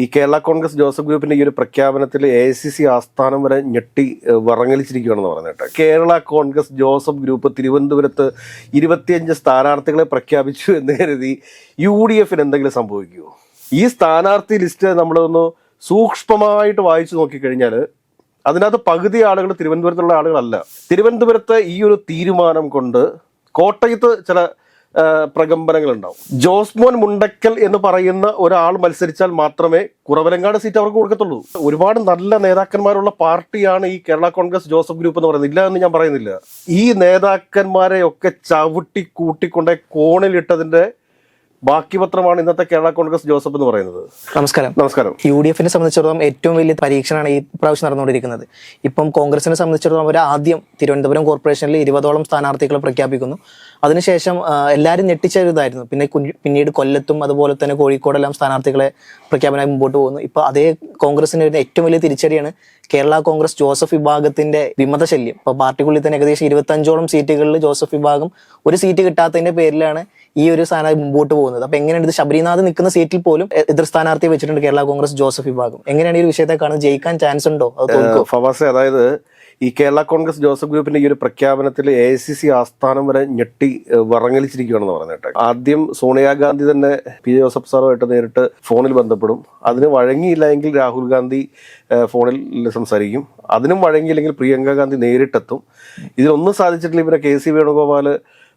ഈ കേരള കോൺഗ്രസ് ജോസഫ് ഗ്രൂപ്പിന്റെ ഈ ഒരു പ്രഖ്യാപനത്തിൽ എ ഐ സി സി ആസ്ഥാനം വരെ ഞെട്ടി വറങ്ങലിച്ചിരിക്കുകയാണെന്ന് പറഞ്ഞിട്ട് കേരള കോൺഗ്രസ് ജോസഫ് ഗ്രൂപ്പ് തിരുവനന്തപുരത്ത് ഇരുപത്തിയഞ്ച് സ്ഥാനാർത്ഥികളെ പ്രഖ്യാപിച്ചു എന്ന് കരുതി യു ഡി എഫിന് എന്തെങ്കിലും സംഭവിക്കുമോ ഈ സ്ഥാനാർത്ഥി ലിസ്റ്റ് നമ്മളൊന്ന് സൂക്ഷ്മമായിട്ട് വായിച്ചു നോക്കിക്കഴിഞ്ഞാൽ അതിനകത്ത് പകുതി ആളുകൾ തിരുവനന്തപുരത്തുള്ള ആളുകളല്ല. തിരുവനന്തപുരത്തെ ഈ ഒരു തീരുമാനം കൊണ്ട് കോട്ടയത്ത് ചില പ്രകമ്പനങ്ങളുണ്ടാവും. ജോസ്മോൻ മുണ്ടക്കൽ എന്ന് പറയുന്ന ഒരാൾ മത്സരിച്ചാൽ മാത്രമേ കുറവലങ്ങാട് സീറ്റ് അവർക്ക് കൊടുക്കത്തുള്ളൂ. ഒരുപാട് നല്ല നേതാക്കന്മാരുള്ള പാർട്ടിയാണ് ഈ കേരള കോൺഗ്രസ് ജോസഫ് ഗ്രൂപ്പ് എന്ന് പറയുന്നത്. ഇല്ല എന്ന് ഞാൻ പറയുന്നില്ല. ഈ നേതാക്കന്മാരെ ഒക്കെ ചവിട്ടി കൂട്ടിക്കൊണ്ടേ കോണിലിട്ടതിന്റെ ബാക്കി പത്രമാണ് ഇന്നത്തെ കേരള കോൺഗ്രസ് ജോസഫ് എന്ന് പറയുന്നത്. നമസ്കാരം. നമസ്കാരം. യു ഡി എഫിനെ സംബന്ധിച്ചിടത്തോളം ഏറ്റവും വലിയ പരീക്ഷണമാണ് ഈ പ്രാവശ്യം നടന്നുകൊണ്ടിരിക്കുന്നത്. ഇപ്പം കോൺഗ്രസിനെ സംബന്ധിച്ചിടത്തോളം അവർ ആദ്യം തിരുവനന്തപുരം കോർപ്പറേഷനിൽ ഇരുപതോളം സ്ഥാനാർത്ഥികളെ പ്രഖ്യാപിക്കുന്നു. അതിനുശേഷം എല്ലാവരും ഞെട്ടിച്ച പിന്നെ പിന്നീട് കൊല്ലത്തും അതുപോലെ തന്നെ കോഴിക്കോടെല്ലാം സ്ഥാനാർത്ഥികളെ പ്രഖ്യാപനമായി മുമ്പോട്ട് പോകുന്നു. ഇപ്പൊ അതേ കോൺഗ്രസിന് വരുന്ന ഏറ്റവും വലിയ തിരിച്ചടിയാണ് കേരള കോൺഗ്രസ് ജോസഫ് വിഭാഗത്തിന്റെ വിമത ശല്യം ഇപ്പൊ പാർട്ടിക്കുള്ളിൽ തന്നെ ഏകദേശം ഇരുപത്തഞ്ചോളം സീറ്റുകളിൽ ജോസഫ് വിഭാഗം ഒരു സീറ്റ് കിട്ടാത്തതിന്റെ പേരിലാണ് ഈ ഒരു സ്ഥാനം മുമ്പോട്ട് പോകുന്നത്. അപ്പൊ എങ്ങനെയാണ് ഇത് ശബരിനാഥ് നിൽക്കുന്ന സീറ്റിൽ പോലും എതിർ സ്ഥാനാർത്ഥിയെ വെച്ചിട്ടുണ്ട് കേരള കോൺഗ്രസ് ജോസഫ് വിഭാഗം. എങ്ങനെയാണ് ഈ ഒരു വിഷയത്തെ കാണുന്നത്? ജയിക്കാൻ ചാൻസ് ഉണ്ടോ? ഫവാസെ അതായത് ഈ കേരള കോൺഗ്രസ് ജോസഫ് ഗ്രൂപ്പിന്റെ ഈ ഒരു പ്രഖ്യാപനത്തിൽ എ ഐ സി സി ആസ്ഥാനം വരെ ഞെട്ടി വറങ്ങലിച്ചിരിക്കുകയാണെന്ന് പറഞ്ഞിട്ട് ആദ്യം സോണിയാഗാന്ധി തന്നെ പി ജോസഫ് സാറുമായിട്ട് നേരിട്ട് ഫോണിൽ ബന്ധപ്പെടും. അതിന് വഴങ്ങിയില്ല എങ്കിൽ രാഹുൽ ഗാന്ധി ഫോണിൽ സംസാരിക്കും. അതിനും വഴങ്ങിയില്ലെങ്കിൽ പ്രിയങ്ക ഗാന്ധി നേരിട്ടെത്തും. ഇതിനൊന്നും സാധിച്ചിട്ടില്ല. ഇവരെ കെ സി വേണുഗോപാൽ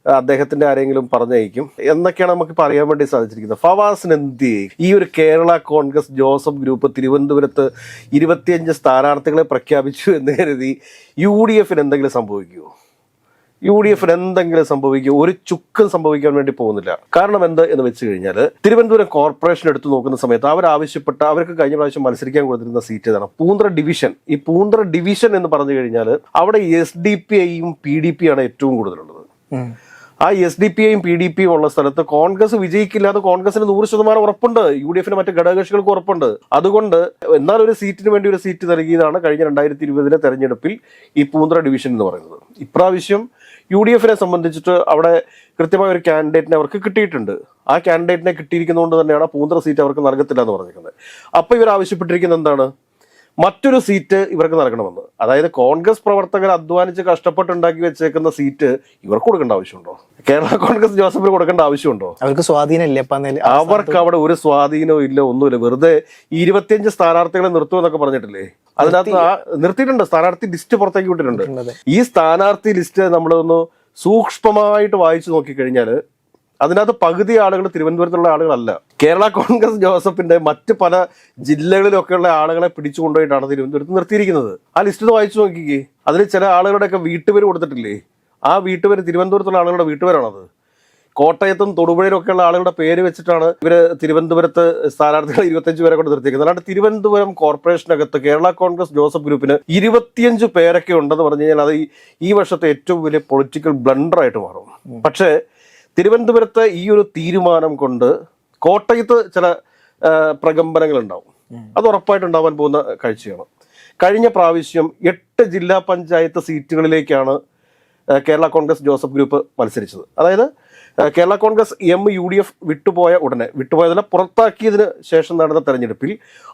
അദ്ദേഹത്തിന്റെ ആരെങ്കിലും പറഞ്ഞയക്കും. എന്നൊക്കെയാണ് നമുക്ക് പറയാൻ വേണ്ടി സാധിച്ചിരിക്കുന്നത്. ഫവാസിന് എന്ത്? ഈ ഒരു കേരള കോൺഗ്രസ് ജോസഫ് ഗ്രൂപ്പ് തിരുവനന്തപുരത്ത് ഇരുപത്തിയഞ്ച് സ്ഥാനാർത്ഥികളെ പ്രഖ്യാപിച്ചു എന്ന് കരുതി യു ഡി എഫിന് എന്തെങ്കിലും സംഭവിക്കുമോ യു ഡി എഫിന് എന്തെങ്കിലും സംഭവിക്കുമോ ഒരു ചുക്കും സംഭവിക്കാൻ വേണ്ടി പോകുന്നില്ല. കാരണം എന്ത് എന്ന് വെച്ച് കഴിഞ്ഞാൽ തിരുവനന്തപുരം കോർപ്പറേഷൻ എടുത്തു നോക്കുന്ന സമയത്ത് അവർ ആവശ്യപ്പെട്ട അവർക്ക് കഴിഞ്ഞ പ്രാവശ്യം മത്സരിക്കാൻ കൊടുത്തിരുന്ന സീറ്റ് ഏതാണ് പൂന്തറ ഡിവിഷൻ. ഈ പൂന്തറ ഡിവിഷൻ എന്ന് പറഞ്ഞു കഴിഞ്ഞാൽ അവിടെ എസ് ഡി പി ഐയും പി ഡി പി ആണ് ഏറ്റവും കൂടുതലുള്ളത്. ആ എസ് ഡി പി ഐയും പി ഡി പിയും ഉള്ള സ്ഥലത്ത് കോൺഗ്രസ് വിജയിക്കില്ല അത് കോൺഗ്രസിന് നൂറ് ശതമാനം ഉറപ്പുണ്ട്. യു ഡി എഫിന് മറ്റ് ഘടകകക്ഷികൾക്ക് ഉറപ്പുണ്ട്. അതുകൊണ്ട് എന്നാൽ ഒരു സീറ്റിന് വേണ്ടി ഒരു സീറ്റ് നൽകിയതാണ് കഴിഞ്ഞ രണ്ടായിരത്തി ഇരുപതിലെ തെരഞ്ഞെടുപ്പിൽ ഈ പൂന്തറ ഡിവിഷൻ എന്ന് പറയുന്നത്. ഇപ്രാവശ്യം യു ഡി എഫിനെ സംബന്ധിച്ചിട്ട് അവിടെ കൃത്യമായ ഒരു കാൻഡിഡേറ്റിനെ അവർക്ക് കിട്ടിയിട്ടുണ്ട്. ആ കാൻഡിഡേറ്റിനെ കിട്ടിയിരിക്കുന്നതുകൊണ്ട് തന്നെയാണ് പൂന്തറ സീറ്റ് അവർക്ക് നൽകത്തില്ല എന്ന് പറഞ്ഞിരിക്കുന്നത്. അപ്പോൾ ഇവർ ആവശ്യപ്പെട്ടിരിക്കുന്നത് എന്താണ്? മറ്റൊരു സീറ്റ് ഇവർക്ക് നൽകണമെന്ന്. അതായത് കോൺഗ്രസ് പ്രവർത്തകർ അധ്വാനിച്ച് കഷ്ടപ്പെട്ടുണ്ടാക്കി വെച്ചേക്കുന്ന സീറ്റ് ഇവർക്ക് കൊടുക്കേണ്ട ആവശ്യമുണ്ടോ? കേരള കോൺഗ്രസ് ജോസഫിന് കൊടുക്കേണ്ട ആവശ്യമുണ്ടോ? അവർക്ക് സ്വാധീനം ഇല്ല അവർക്ക് അവിടെ ഒരു സ്വാധീനവും ഇല്ല ഒന്നുമില്ല. വെറുതെ ഇരുപത്തിയഞ്ച് സ്ഥാനാർത്ഥികളെ നിർത്തും എന്നൊക്കെ പറഞ്ഞിട്ടില്ലേ? അതിനകത്ത് ആ നിർത്തിയിട്ടുണ്ട്. സ്ഥാനാർത്ഥി ലിസ്റ്റ് പുറത്തേക്ക് വിട്ടിട്ടുണ്ട്. ഈ സ്ഥാനാർത്ഥി ലിസ്റ്റ് നമ്മളൊന്ന് സൂക്ഷ്മമായിട്ട് വായിച്ചു നോക്കിക്കഴിഞ്ഞാൽ അതിനകത്ത് പകുതി ആളുകൾ തിരുവനന്തപുരത്തുള്ള ആളുകളല്ല. കേരള കോൺഗ്രസ് ജോസഫിന്റെ മറ്റ് പല ജില്ലകളിലൊക്കെയുള്ള ആളുകളെ പിടിച്ചു കൊണ്ടുപോയിട്ടാണ് തിരുവനന്തപുരത്ത് നിർത്തിയിരിക്കുന്നത്. ആ ലിസ്റ്റ് വായിച്ചു നോക്കിക്കേ. അതിൽ ചില ആളുകളുടെയൊക്കെ വീട്ടുപേര് കൊടുത്തിട്ടില്ലേ? ആ വീട്ടുപേര് തിരുവനന്തപുരത്തുള്ള ആളുകളുടെ വീട്ടുപേരാണത്. കോട്ടയത്തും തൊടുപുഴയിലും ഒക്കെയുള്ള ആളുകളുടെ പേര് വെച്ചിട്ടാണ് ഇവർ തിരുവനന്തപുരത്ത് സ്ഥാനാർത്ഥികൾ ഇരുപത്തിയഞ്ച് പേരെ കൊണ്ട് നിർത്തിയിരിക്കുന്നത്. അല്ലാണ്ട് തിരുവനന്തപുരം കോർപ്പറേഷനകത്ത് കേരള കോൺഗ്രസ് ജോസഫ് ഗ്രൂപ്പിന് ഇരുപത്തിയഞ്ച് പേരൊക്കെ ഉണ്ടെന്ന് പറഞ്ഞു കഴിഞ്ഞാൽ അത് ഈ- വർഷത്തെ ഏറ്റവും വലിയ പൊളിറ്റിക്കൽ ബ്ലണ്ടർ ആയിട്ട് മാറും. പക്ഷേ തിരുവനന്തപുരത്തെ ഈ ഒരു തീരുമാനം കൊണ്ട് കോട്ടയത്ത് ചില ഉണ്ടാവും അത് ഉറപ്പായിട്ട് ഉണ്ടാവാൻ പോകുന്ന കാഴ്ചയാണ്. കഴിഞ്ഞ പ്രാവശ്യം എട്ട് ജില്ലാ പഞ്ചായത്ത് സീറ്റുകളിലേക്കാണ് കേരള കോൺഗ്രസ് ജോസഫ് ഗ്രൂപ്പ് മത്സരിച്ചത്. അതായത് Kerala Congress M U D F വിട്ടുപോയ ഉടനെ വിട്ടുപോയതല്ല പുറത്താക്കിയതിന് ശേഷം നടന്ന തെരഞ്ഞെടുപ്പിൽ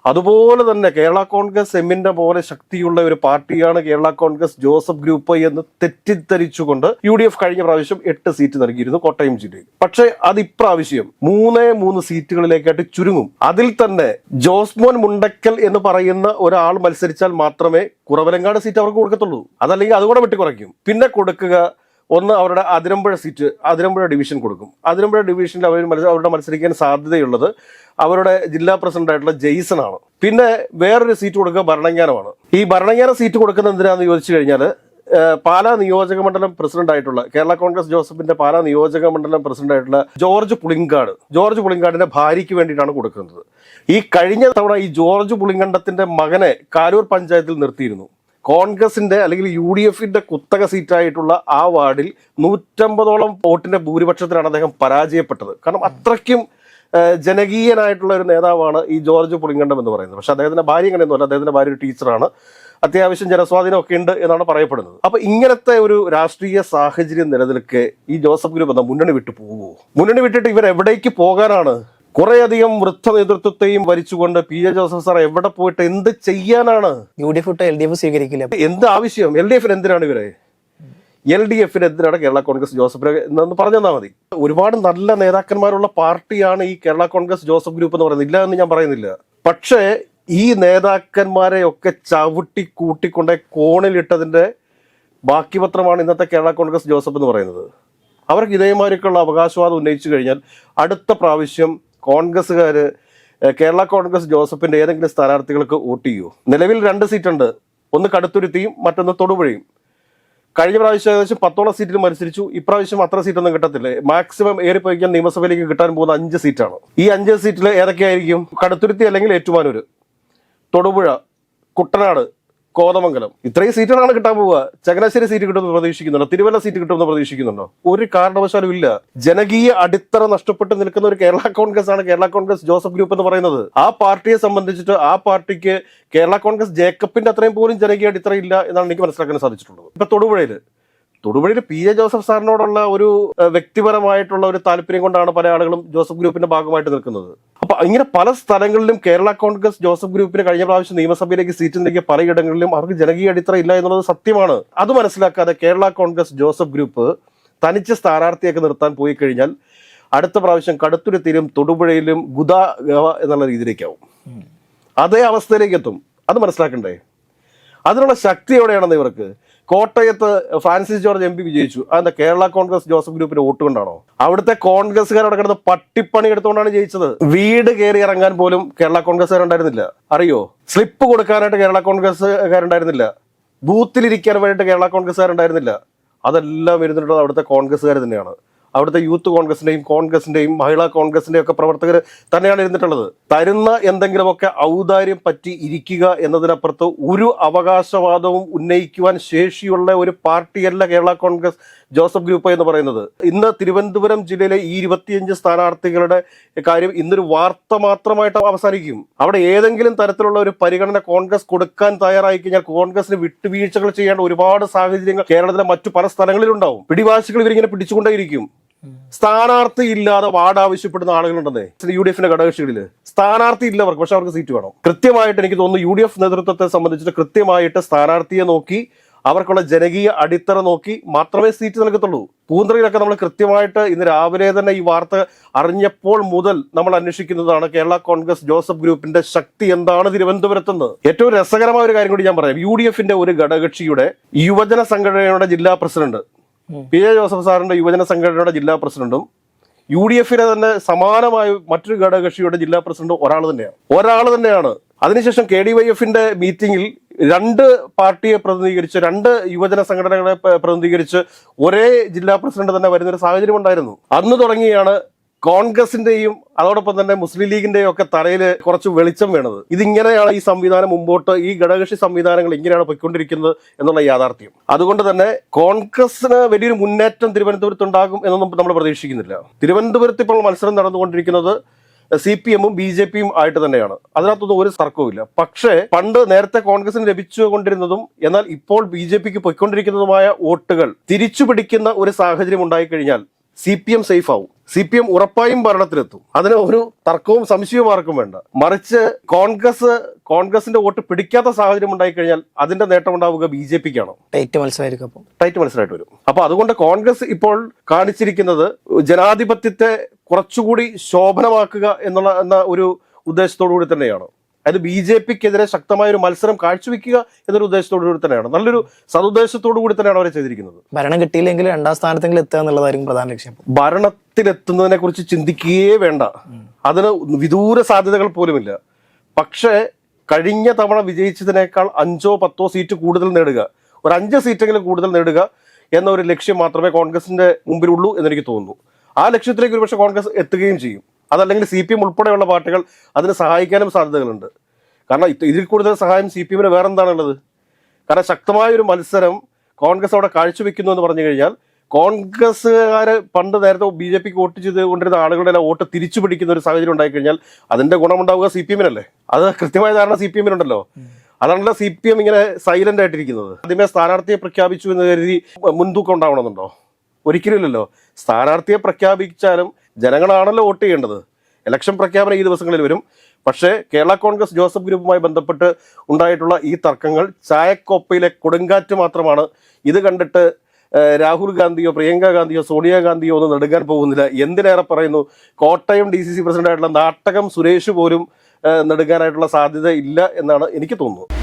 അതുപോലെ തന്നെ കേരള കോൺഗ്രസ് എമ്മിന്റെ പോലെ ശക്തിയുള്ള ഒരു പാർട്ടിയാണ് കേരള കോൺഗ്രസ് ജോസഫ് ഗ്രൂപ്പ് എന്ന് തെറ്റിദ്ധരിച്ചുകൊണ്ട് യു ഡി എഫ് കഴിഞ്ഞ പ്രാവശ്യം എട്ട് സീറ്റ് നൽകിയിരുന്നു കോട്ടയം ജില്ലയിൽ. പക്ഷേ അത് ഇപ്രാവശ്യം മൂന്നേ മൂന്ന് സീറ്റുകളിലേക്കായിട്ട് ചുരുങ്ങും. അതിൽ തന്നെ ജോസ്മോൻ മുണ്ടക്കൽ എന്ന് പറയുന്ന ഒരാൾ മത്സരിച്ചാൽ മാത്രമേ കുറവലങ്ങാട് സീറ്റ് അവർക്ക് കൊടുക്കത്തുള്ളൂ. അതല്ലെങ്കിൽ അതുകൂടെ വെട്ടിക്കുറയ്ക്കും. പിന്നെ കൊടുക്കുക ഒന്ന് അവരുടെ അതിരമ്പുഴ സീറ്റ് അതിരമ്പുഴ ഡിവിഷൻ കൊടുക്കും. അതിരമ്പുഴ ഡിവിഷനിൽ അവർ അവരുടെ മത്സരിക്കാൻ സാധ്യതയുള്ളത് അവരുടെ ജില്ലാ പ്രസിഡന്റ് ആയിട്ടുള്ള ജെയ്സൺ ആണ്. പിന്നെ വേറൊരു സീറ്റ് കൊടുക്കുക ഭരണങ്ങാനമാണ്. ഈ ഭരണങ്ങാന സീറ്റ് കൊടുക്കുന്നത് എന്തിനാന്ന് ചോദിച്ചു കഴിഞ്ഞാൽ പാലാ നിയോജക മണ്ഡലം പ്രസിഡന്റ് ആയിട്ടുള്ള കേരള കോൺഗ്രസ് ജോസഫിന്റെ പാലാ നിയോജക മണ്ഡലം പ്രസിഡന്റ് ആയിട്ടുള്ള ജോർജ് പുളിങ്കാട് ജോർജ് പുളിങ്കാടിന്റെ ഭാര്യയ്ക്ക് വേണ്ടിയിട്ടാണ് കൊടുക്കുന്നത്. ഈ കഴിഞ്ഞ തവണ ഈ ജോർജ് പുളിങ്കണ്ടത്തിന്റെ മകനെ കാരൂർ പഞ്ചായത്തിൽ നിർത്തിയിരുന്നു. കോൺഗ്രസിന്റെ അല്ലെങ്കിൽ യു ഡി എഫിന്റെ കുത്തക സീറ്റായിട്ടുള്ള ആ വാർഡിൽ നൂറ്റമ്പതോളം വോട്ടിന്റെ ഭൂരിപക്ഷത്തിലാണ് അദ്ദേഹം പരാജയപ്പെട്ടത്. കാരണം അത്രയ്ക്കും ജനകീയനായിട്ടുള്ള ഒരു നേതാവാണ് ഈ ജോർജ് പുളിങ്കണ്ടം എന്ന് പറയുന്നത്. പക്ഷെ അദ്ദേഹത്തിന്റെ ഭാര്യ ഇങ്ങനെയൊന്നുമല്ല അദ്ദേഹത്തിന്റെ ഭാര്യ ഒരു ടീച്ചറാണ്. അത്യാവശ്യം ജനസ്വാധീനം ഒക്കെ ഉണ്ട് എന്നാണ് പറയപ്പെടുന്നത്. അപ്പൊ ഇങ്ങനത്തെ ഒരു രാഷ്ട്രീയ സാഹചര്യം നിലനിൽക്കെ ഈ ജോസഫ് ഗ്രൂപ്പ് എന്താ മുന്നണി വിട്ടു പോകുമോ മുന്നണി വിട്ടിട്ട് ഇവർ എവിടേക്ക് പോകാനാണ് കുറേയധികം വൃദ്ധ നേതൃത്വത്തെയും വരിച്ചുകൊണ്ട് പി ജെ ജോസഫ് സാർ എവിടെ പോയിട്ട് എന്ത് ചെയ്യാനാണ്? U D F L D F സ്വീകരിക്കില്ല. എന്ത് ആവശ്യം? എൽ ഡി എഫിന് എന്തിനാണ് ഇവരെ? എൽ ഡി എഫിന് എന്തിനാണ് കേരള കോൺഗ്രസ് ജോസഫ് എന്നൊന്ന് പറഞ്ഞു തന്നാൽ മതി. ഒരുപാട് നല്ല നേതാക്കന്മാരുള്ള പാർട്ടിയാണ് ഈ കേരള കോൺഗ്രസ് ജോസഫ് ഗ്രൂപ്പ് എന്ന് പറയുന്നത്. ഇല്ല എന്ന് ഞാൻ പറയുന്നില്ല. പക്ഷേ ഈ നേതാക്കന്മാരെ ഒക്കെ ചവിട്ടി കൂട്ടിക്കൊണ്ട് കോണിലിട്ടതിന്റെ ബാക്കി പത്രമാണ് ഇന്നത്തെ കേരള കോൺഗ്രസ് ജോസഫ് എന്ന് പറയുന്നത്. അവർക്ക് ഇതേമാതിരിക്കുള്ള അവകാശവാദം ഉന്നയിച്ചു കഴിഞ്ഞാൽ അടുത്ത പ്രാവശ്യം കോൺഗ്രസ്സുകാർ കേരള കോൺഗ്രസ് ജോസഫിന്റെ ഏതെങ്കിലും സ്ഥാനാർത്ഥികൾക്ക് വോട്ട് ചെയ്യൂ. നിലവിൽ രണ്ട് സീറ്റുണ്ട്. ഒന്ന് കടുത്തുരുത്തിയും മറ്റൊന്ന് തൊടുപുഴയും. കഴിഞ്ഞ പ്രാവശ്യം ഏകദേശം പത്തോളം സീറ്റിൽ മത്സരിച്ചു. ഇപ്രാവശ്യം അത്ര സീറ്റൊന്നും കിട്ടത്തില്ല. മാക്സിമം ഏറിപ്പോയിക്കാൻ നിയമസഭയിലേക്ക് കിട്ടാൻ പോകുന്ന അഞ്ച് സീറ്റാണ്. ഈ അഞ്ച് സീറ്റിൽ ഏതൊക്കെയായിരിക്കും? കടുത്തുരുത്തി അല്ലെങ്കിൽ ഏറ്റുമാനൂര്? തൊടുപുഴ കുട്ടനാട് കോതമംഗലം. ഇത്രയും സീറ്റുകളാണ് കിട്ടാൻ പോവുക. ചങ്ങനാശ്ശേരി സീറ്റ് കിട്ടുമെന്ന് പ്രതീക്ഷിക്കുന്നുണ്ടോ? തിരുവല്ല സീറ്റ് കിട്ടുമെന്ന് പ്രതീക്ഷിക്കുന്നുണ്ടോ? ഒരു കാരണവശാലും ഇല്ല. ജനകീയ അടിത്തറ നഷ്ടപ്പെട്ട് നിൽക്കുന്ന ഒരു കേരള കോൺഗ്രസ് ആണ് കേരള കോൺഗ്രസ് ജോസഫ് ഗ്രൂപ്പ് എന്ന് പറയുന്നത്. ആ പാർട്ടിയെ സംബന്ധിച്ചിട്ട് ആ പാർട്ടിക്ക് കേരള കോൺഗ്രസ് ജേക്കബിന്റെ അത്രയും പോലും ജനകീയ അടിത്തറ ഇല്ല എന്നാണ് എനിക്ക് മനസ്സിലാക്കാൻ സാധിച്ചിട്ടുള്ളത്. ഇപ്പൊ തൊടുപുഴയിൽ തൊടുപുഴയിൽ പി എ ജോസഫ് സാറിനോടുള്ള ഒരു വ്യക്തിപരമായിട്ടുള്ള ഒരു താല്പര്യം കൊണ്ടാണ് പല ആളുകളും ജോസഫ് ഗ്രൂപ്പിന്റെ ഭാഗമായിട്ട് നിൽക്കുന്നത്. അപ്പൊ ഇങ്ങനെ പല സ്ഥലങ്ങളിലും കേരള കോൺഗ്രസ് ജോസഫ് ഗ്രൂപ്പിന് കഴിഞ്ഞ പ്രാവശ്യം നിയമസഭയിലേക്ക് സീറ്റ് നൽകിയ പലയിടങ്ങളിലും അവർക്ക് ജനകീയ അടിത്തറ ഇല്ല എന്നുള്ളത് സത്യമാണ്. അത് മനസ്സിലാക്കാതെ കേരള കോൺഗ്രസ് ജോസഫ് ഗ്രൂപ്പ് തനിച്ച് സ്ഥാനാർത്ഥിയൊക്കെ നിർത്താൻ പോയി കഴിഞ്ഞാൽ അടുത്ത പ്രാവശ്യം കടുത്തുരുത്തിയിലും തൊടുപുഴയിലും ഗുദ ഗവ എന്നുള്ള രീതിയിലേക്കാവും. അതേ അവസ്ഥയിലേക്ക് എത്തും. അത് മനസ്സിലാക്കണ്ടേ? അതിനുള്ള ശക്തി എവിടെയാണെന്ന് ഇവർക്ക്. കോട്ടയത്ത് ഫ്രാൻസിസ് ജോർജ് എം പി വിജയിച്ചു. അതെന്താ കേരള കോൺഗ്രസ് ജോസഫ് ഗ്രൂപ്പിന്റെ വോട്ട് കൊണ്ടാണോ? അവിടുത്തെ കോൺഗ്രസ്സുകാർ അവിടെ കിടന്ന് പട്ടിപ്പണി എടുത്തുകൊണ്ടാണ് ജയിച്ചത്. വീട് കയറി ഇറങ്ങാൻ പോലും കേരള കോൺഗ്രസ്സുകാരുണ്ടായിരുന്നില്ല. അറിയോ? സ്ലിപ്പ് കൊടുക്കാനായിട്ട് കേരള കോൺഗ്രസ്സുകാരുണ്ടായിരുന്നില്ല. ബൂത്തിലിരിക്കാൻ വേണ്ടിയിട്ട് കേരള കോൺഗ്രസ്സുകാരുണ്ടായിരുന്നില്ല. അതെല്ലാം വരുന്നുള്ളത് അവിടുത്തെ കോൺഗ്രസ്സുകാർ തന്നെയാണ്. അവിടുത്തെ യൂത്ത് കോൺഗ്രസിന്റെയും കോൺഗ്രസിന്റെയും മഹിളാ കോൺഗ്രസിന്റെയും ഒക്കെ പ്രവർത്തകർ തന്നെയാണ് ഇരുന്നിട്ടുള്ളത്. തരുന്ന എന്തെങ്കിലുമൊക്കെ ഔദാര്യം പറ്റി ഇരിക്കുക എന്നതിനപ്പുറത്ത് ഒരു അവകാശവാദവും ഉന്നയിക്കുവാൻ ശേഷിയുള്ള ഒരു പാർട്ടിയല്ല കേരള കോൺഗ്രസ് ജോസഫ് ഗ്രൂപ്പ് എന്ന് പറയുന്നത്. ഇന്ന് തിരുവനന്തപുരം ജില്ലയിലെ ഈ ഇരുപത്തിയഞ്ച് സ്ഥാനാർത്ഥികളുടെ കാര്യം ഇന്നൊരു വാർത്ത മാത്രമായിട്ട് അവസാനിക്കും. അവിടെ ഏതെങ്കിലും തരത്തിലുള്ള ഒരു പരിഗണന കോൺഗ്രസ് കൊടുക്കാൻ തയ്യാറായി കഴിഞ്ഞാൽ കോൺഗ്രസിന് വിട്ടുവീഴ്ചകൾ ചെയ്യേണ്ട ഒരുപാട് സാഹചര്യങ്ങൾ കേരളത്തിലെ മറ്റു പല സ്ഥലങ്ങളിലുണ്ടാവും. പിടിവാശികൾ ഇവരിങ്ങനെ പിടിച്ചുകൊണ്ടേയിരിക്കും. സ്ഥാനാർത്ഥി ഇല്ലാതെ വാർഡ് ആവശ്യപ്പെടുന്ന ആളുകളുണ്ടെന്നേ. യു ഡി എഫിന്റെ ഘടകകക്ഷികളിൽ സ്ഥാനാർത്ഥി ഇല്ലവർക്ക് പക്ഷെ അവർക്ക് സീറ്റ് വേണം. കൃത്യമായിട്ട് എനിക്ക് തോന്നുന്നു യു ഡി എഫ് നേതൃത്വത്തെ സംബന്ധിച്ചിട്ട് കൃത്യമായിട്ട് സ്ഥാനാർത്ഥിയെ നോക്കി അവർക്കുള്ള ജനകീയ അടിത്തറ നോക്കി മാത്രമേ സീറ്റ് നൽകത്തുള്ളൂ. പൂന്തറയിലൊക്കെ നമ്മൾ കൃത്യമായിട്ട് ഇന്ന് രാവിലെ തന്നെ ഈ വാർത്ത അറിഞ്ഞപ്പോൾ മുതൽ നമ്മൾ അന്വേഷിക്കുന്നതാണ് കേരള കോൺഗ്രസ് ജോസഫ് ഗ്രൂപ്പിന്റെ ശക്തി എന്താണ് തിരുവനന്തപുരത്തുനിന്ന് ഏറ്റവും രസകരമായ ഒരു കാര്യം കൂടി ഞാൻ പറയാം. യു ഒരു ഘടകകക്ഷിയുടെ യുവജന സംഘടനയുടെ ജില്ലാ പ്രസിഡന്റ് പി എ ജോസഫ് സാറിന്റെ യുവജന സംഘടനയുടെ ജില്ലാ പ്രസിഡന്റും യു ഡി എഫിലെ തന്നെ സമാനമായ മറ്റൊരു ഘടകകക്ഷിയുടെ ജില്ലാ പ്രസിഡന്റും ഒരാൾ തന്നെയാണ്. ഒരാൾ തന്നെയാണ്. അതിനുശേഷം കെ ഡി വൈ എഫിന്റെ മീറ്റിംഗിൽ രണ്ട് പാർട്ടിയെ പ്രതിനിധീകരിച്ച് രണ്ട് യുവജന സംഘടനകളെ പ്രതിനിധീകരിച്ച് ഒരേ ജില്ലാ പ്രസിഡന്റ് തന്നെ വരുന്ന ഒരു സാഹചര്യം ഉണ്ടായിരുന്നു. അന്ന് തുടങ്ങിയാണ് കോൺഗ്രസിന്റെയും അതോടൊപ്പം തന്നെ മുസ്ലിം ലീഗിന്റെയും ഒക്കെ തലയിൽ കുറച്ച് വെളിച്ചം വേണത്. ഇതിങ്ങനെയാണ് ഈ സംവിധാനം മുമ്പോട്ട് ഈ ഘടകകക്ഷി സംവിധാനങ്ങൾ ഇങ്ങനെയാണ് പൊയ്ക്കൊണ്ടിരിക്കുന്നത് എന്നുള്ള യാഥാർത്ഥ്യം. അതുകൊണ്ട് തന്നെ കോൺഗ്രസിന് വലിയൊരു മുന്നേറ്റം തിരുവനന്തപുരത്ത് ഉണ്ടാകും എന്നൊന്നും നമ്മൾ പ്രതീക്ഷിക്കുന്നില്ല. തിരുവനന്തപുരത്ത് ഇപ്പോൾ മത്സരം നടന്നുകൊണ്ടിരിക്കുന്നത് സി പി എമ്മും ബി ജെ പിയും ആയിട്ട് തന്നെയാണ്. അതിനകത്തൊന്നും ഒരു തർക്കവുമില്ല പക്ഷേ പണ്ട് നേരത്തെ കോൺഗ്രസിന് ലഭിച്ചുകൊണ്ടിരുന്നതും എന്നാൽ ഇപ്പോൾ ബി ജെ പിക്ക് പൊയ്ക്കൊണ്ടിരിക്കുന്നതുമായ വോട്ടുകൾ തിരിച്ചു പിടിക്കുന്ന ഒരു സാഹചര്യം ഉണ്ടായിക്കഴിഞ്ഞാൽ സി പി എം സേഫ് ആവും. സി പി എം ഉറപ്പായും ഭരണത്തിലെത്തും. അതിന് ഒരു തർക്കവും സംശയവും ആർക്കും വേണ്ട. മറിച്ച് കോൺഗ്രസ് കോൺഗ്രസിന്റെ വോട്ട് പിടിക്കാത്ത സാഹചര്യം ഉണ്ടായി കഴിഞ്ഞാൽ അതിന്റെ നേട്ടം ഉണ്ടാവുക ബി ജെ പിക്കാണ്? ടൈറ്റ് മത്സരമായിരിക്കും ടൈറ്റ് മത്സരമായിട്ട് വരും. അപ്പൊ അതുകൊണ്ട് കോൺഗ്രസ് ഇപ്പോൾ കാണിച്ചിരിക്കുന്നത് ജനാധിപത്യത്തെ കുറച്ചുകൂടി ശോഭനമാക്കുക എന്നുള്ള എന്ന ഒരു ഉദ്ദേശത്തോടു കൂടി തന്നെയാണ്? അത് ബി ജെ പിക്കെതിരെ ശക്തമായ ഒരു മത്സരം കാഴ്ചവെക്കുക എന്നൊരു ഉദ്ദേശത്തോടു കൂടി തന്നെയാണ്. നല്ലൊരു സതുദ്ദേശത്തോടു കൂടി തന്നെയാണ് അവർ ചെയ്തിരിക്കുന്നത്. ഭരണം കിട്ടിയില്ലെങ്കിൽ രണ്ടാം സ്ഥാനത്തെങ്കിലും എത്തുക എന്നുള്ളതായിരിക്കും പ്രധാന ലക്ഷ്യം. ഭരണത്തിലെത്തുന്നതിനെ കുറിച്ച് ചിന്തിക്കുകയേ വേണ്ട. അതിന് വിദൂര സാധ്യതകൾ പോലുമില്ല. പക്ഷേ കഴിഞ്ഞ തവണ വിജയിച്ചതിനേക്കാൾ അഞ്ചോ പത്തോ സീറ്റ് കൂടുതൽ നേടുക ഒരു അഞ്ച് സീറ്റെങ്കിലും കൂടുതൽ നേടുക എന്ന ഒരു ലക്ഷ്യം മാത്രമേ കോൺഗ്രസിന്റെ മുമ്പിലുള്ളൂ എന്നെനിക്ക് തോന്നുന്നു. ആ ലക്ഷ്യത്തിലേക്ക് ഒരുപക്ഷെ കോൺഗ്രസ് എത്തുകയും ചെയ്യും. അതല്ലെങ്കിൽ സി പി എം ഉൾപ്പെടെയുള്ള പാർട്ടികൾ അതിനെ സഹായിക്കാനും സാധ്യതകളുണ്ട്. കാരണം ഇതിൽ കൂടുതൽ സഹായം സി പി എമ്മിന് വേറെന്താണുള്ളത്? കാരണം ശക്തമായ ഒരു മത്സരം കോൺഗ്രസ് അവിടെ കാഴ്ചവെക്കുന്നു എന്ന് പറഞ്ഞു കഴിഞ്ഞാൽ കോൺഗ്രസ്സുകാർ പണ്ട് നേരത്തെ ബി ജെ പിക്ക് വോട്ട് ചെയ്ത് കൊണ്ടിരുന്ന ആളുകളുടെ എല്ലാം വോട്ട് തിരിച്ചു പിടിക്കുന്ന ഒരു സാഹചര്യം ഉണ്ടായി കഴിഞ്ഞാൽ അതിന്റെ ഗുണമുണ്ടാവുക സി പി എമ്മിനല്ലേ? അത് കൃത്യമായ ധാരണ സി പി എമ്മിനുണ്ടല്ലോ. അതാണല്ലോ സി പി എം ഇങ്ങനെ സൈലന്റ് ആയിട്ടിരിക്കുന്നത്. ആദ്യമേ സ്ഥാനാർത്ഥിയെ പ്രഖ്യാപിച്ചു എന്ന് കരുതി മുൻതൂക്കം ഉണ്ടാവണമെന്നുണ്ടോ? ഒരിക്കലുമില്ലല്ലോ. സ്ഥാനാർത്ഥിയെ പ്രഖ്യാപിച്ചാലും ജനങ്ങളാണല്ലോ വോട്ട് ചെയ്യേണ്ടത്. ഇലക്ഷൻ പ്രഖ്യാപനം ഈ ദിവസങ്ങളിൽ വരും. പക്ഷേ കേരള കോൺഗ്രസ് ജോസഫ് ഗ്രൂപ്പുമായി ബന്ധപ്പെട്ട് ഉണ്ടായിട്ടുള്ള ഈ തർക്കങ്ങൾ ചായക്കോപ്പയിലെ കൊടുങ്കാറ്റ് മാത്രമാണ്. ഇത് കണ്ടിട്ട് രാഹുൽ ഗാന്ധിയോ പ്രിയങ്ക ഗാന്ധിയോ സോണിയാഗാന്ധിയോ ഒന്നും നെടുങ്ങാൻ പോകുന്നില്ല. എന്തിനേറെ പറയുന്നു? കോട്ടയം ഡി സി സി പ്രസിഡന്റായിട്ടുള്ള നാട്ടകം സുരേഷ് പോലും ഏഹ്, സാധ്യത ഇല്ല എന്നാണ് എനിക്ക് തോന്നുന്നത്.